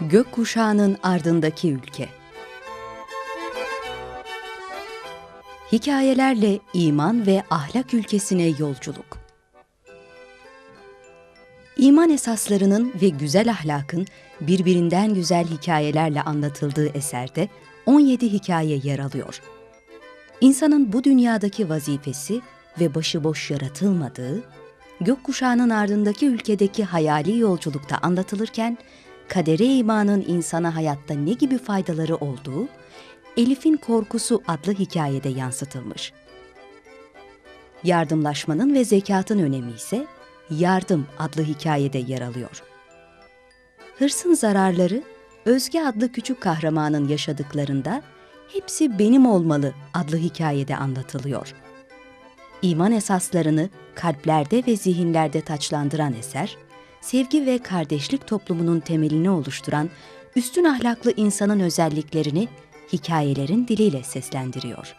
Gökkuşağının ardındaki ülke. Hikayelerle iman ve ahlak ülkesine yolculuk. İman esaslarının ve güzel ahlakın birbirinden güzel hikayelerle anlatıldığı eserde 17 hikaye yer alıyor. İnsanın bu dünyadaki vazifesi ve başıboş yaratılmadığı, gökkuşağının ardındaki ülkedeki hayali yolculukta anlatılırken, kadere imanın insana hayatta ne gibi faydaları olduğu, Elif'in Korkusu adlı hikayede yansıtılmış. Yardımlaşmanın ve zekatın önemi ise Yardım adlı hikayede yer alıyor. Hırsın zararları Özge adlı küçük kahramanın yaşadıklarında Hepsi Benim Olmalı adlı hikayede anlatılıyor. İman esaslarını kalplerde ve zihinlerde taçlandıran eser, sevgi ve kardeşlik toplumunun temelini oluşturan üstün ahlaklı insanın özelliklerini hikayelerin diliyle seslendiriyor.